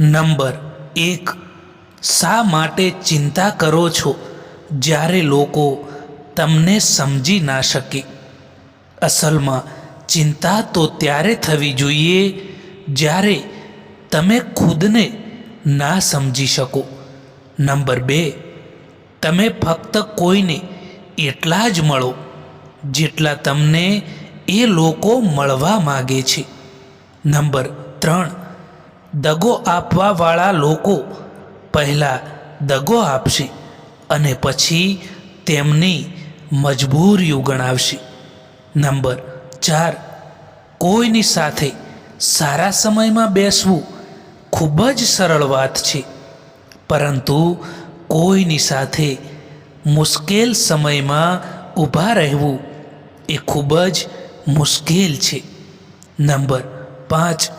Number એક, શા માટે ચિંતા કરો છો જ્યારે લોકો તમને સમજી ના શકે? અસલમાં, ચિંતા તો ત્યારે થવી જોઈએ જ્યારે તમે ખુદને ના સમજી શકો. નંબર બે, તમે ફક્ત કોઈને એટલા જ મળો જેટલા તમને એ લોકો મળવા માગે છે. નંબર ત્રણ દગો આપવાવાળા લોકો પહેલાં દગો આપશે અને પછી તેમની મજબૂરીઓ ગણાવશે. નંબર ચાર, કોઈની સાથે સારા સમયમાં બેસવું ખૂબ જ સરળ વાત છે. પરંતુ કોઈની સાથે મુશ્કેલ સમયમાં ઊભા રહેવું એ ખૂબ જ મુશ્કેલ છે. નંબર પાંચ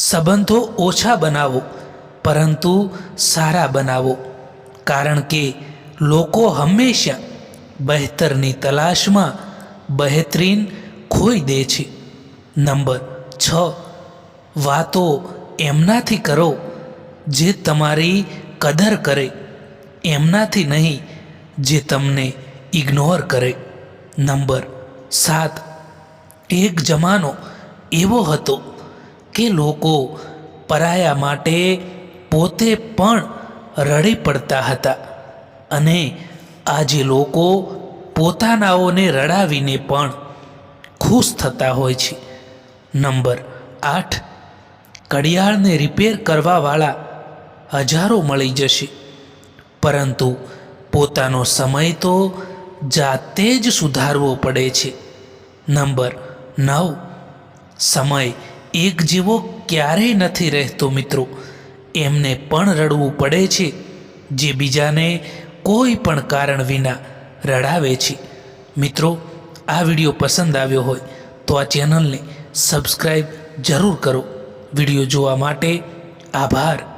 સંબંધો ઓછા બનાવો, પરંતુ સારા બનાવો. કારણ કે લોકો હંમેશા બહેતરની તલાશમાં બહેતરીન ખોઈ દે છે. નંબર છ, વાતો એમનાથી કરો જે તમારી કદર કરે, એમનાથી નહીં જે તમને ઇગ્નોર કરે. નંબર સાત, એક જમાનો એવો હતો કે લોકો પરાયા માટે પોતે પણ રડી પડતા હતા. અને આજે લોકો પોતાનાઓને રડાવીને પણ ખુશ થતા હોય છે. નંબર આઠ. ઘડિયાળને રિપેર કરવાવાળા હજારો મળી જશે. પરંતુ પોતાનો સમય તો જાતે જ સુધારવો પડે છે. નંબર નવ. સમય એક જેવો ક્યારેય નથી રહેતો મિત્રો. એમને પણ રડવું પડે છે, જે બીજાને કોઈ પણ કારણ વિના રડાવે છે. મિત્રો, આ વીડિયો પસંદ આવ્યો હોય તો આ ચેનલને સબસ્ક્રાઈબ જરૂર કરો. વીડિયો જોવા માટે આભાર.